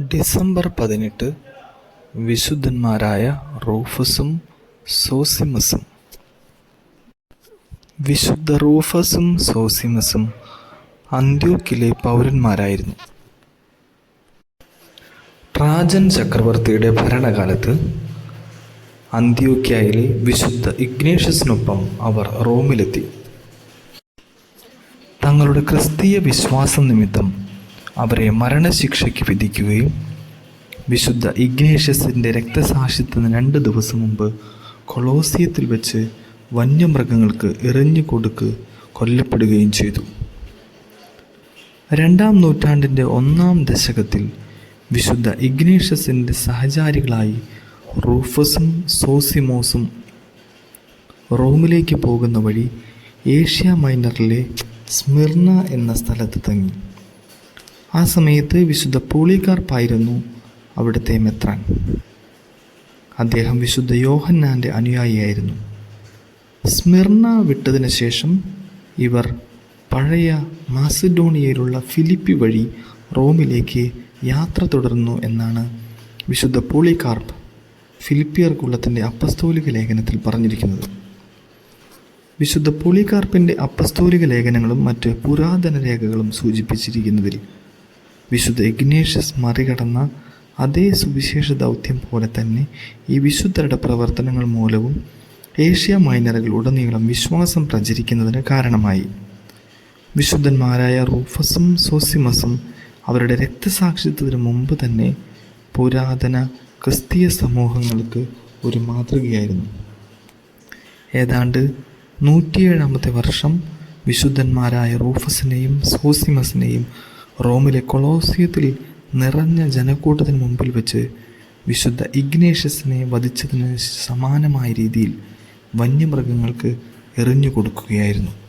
December പതിനെട്ട് വിശുദ്ധന്മാരായ റൂഫസും സോസിമസും. വിശുദ്ധ റൂഫസും സോസിമസും അന്ത്യോക്കിലെ പൗരന്മാരായിരുന്നു. Trajan ചക്രവർത്തിയുടെ ഭരണകാലത്ത് അന്ത്യോക്കിയയിലെ വിശുദ്ധ ഇഗ്നേഷ്യസിനൊപ്പം അവർ റോമിലെത്തി. തങ്ങളുടെ ക്രിസ്തീയ വിശ്വാസം നിമിത്തം അവരെ മരണശിക്ഷയ്ക്ക് വിധിക്കുകയും വിശുദ്ധ ഇഗ്നേഷ്യസിന്റെ രക്തസാക്ഷിത്വത്തിന് രണ്ട് ദിവസം മുമ്പ് കൊളോസിയത്തിൽ വെച്ച് വന്യമൃഗങ്ങൾക്ക് എറിഞ്ഞു കൊടുക്ക് കൊല്ലപ്പെടുകയും ചെയ്തു. രണ്ടാം നൂറ്റാണ്ടിന്റെ ഒന്നാം ദശകത്തിൽ വിശുദ്ധ ഇഗ്നേഷ്യസിന്റെ സഹചാരികളായി റൂഫസും സോസിമോസും റോമിലേക്ക് പോകുന്ന വഴി ഏഷ്യ മൈനറിലെ സ്മിർണ എന്ന സ്ഥലത്ത് തങ്ങി. ആ സമയത്ത് വിശുദ്ധ പോളികാർപ്പായിരുന്നു അവിടുത്തെ മെത്രാൻ. അദ്ദേഹം വിശുദ്ധ യോഹന്നാന്റെ അനുയായിയായിരുന്നു. സ്മിർണ വിട്ടതിന് ശേഷം ഇവർ പഴയ മാസിഡോണിയയിലുള്ള ഫിലിപ്പി വഴി റോമിലേക്ക് യാത്ര തുടർന്നു എന്നാണ് വിശുദ്ധ പോളികാർപ്പ് ഫിലിപ്പിയർ കുള്ളത്തിന്റെ അപ്പസ്തോലിക ലേഖനത്തിൽ പറഞ്ഞിരിക്കുന്നത്. വിശുദ്ധ പോളികാർപ്പിന്റെ അപ്പസ്തോലിക ലേഖനങ്ങളും മറ്റ് പുരാതന രേഖകളും സൂചിപ്പിച്ചിരിക്കുന്നതിൽ വിശുദ്ധ ഇഗ്നേഷ്യസ് മറികടന്ന അതേ സുവിശേഷ ദൗത്യം പോലെ തന്നെ ഈ വിശുദ്ധരുടെ പ്രവർത്തനങ്ങൾ മൂലവും ഏഷ്യ മൈനറുകൾ ഉടനീളം വിശ്വാസം പ്രചരിക്കുന്നതിന് കാരണമായി. വിശുദ്ധന്മാരായ റൂഫസും സോസിമസും അവരുടെ രക്തസാക്ഷിത്വത്തിന് മുമ്പ് തന്നെ പുരാതന ക്രിസ്തീയ സമൂഹങ്ങൾക്ക് ഒരു മാതൃകയായിരുന്നു. ഏതാണ്ട് നൂറ്റിയേഴാമത്തെ വർഷം വിശുദ്ധന്മാരായ റൂഫസിനെയും സോസിമസിനെയും റോമിലെ കൊളോസിയത്തിൽ നിറഞ്ഞ ജനക്കൂട്ടത്തിന് മുമ്പിൽ വെച്ച് വിശുദ്ധ ഇഗ്നേഷ്യസിനെ വധിച്ചതിന് സമാനമായ രീതിയിൽ വന്യമൃഗങ്ങൾക്ക് എറിഞ്ഞു കൊടുക്കുകയായിരുന്നു.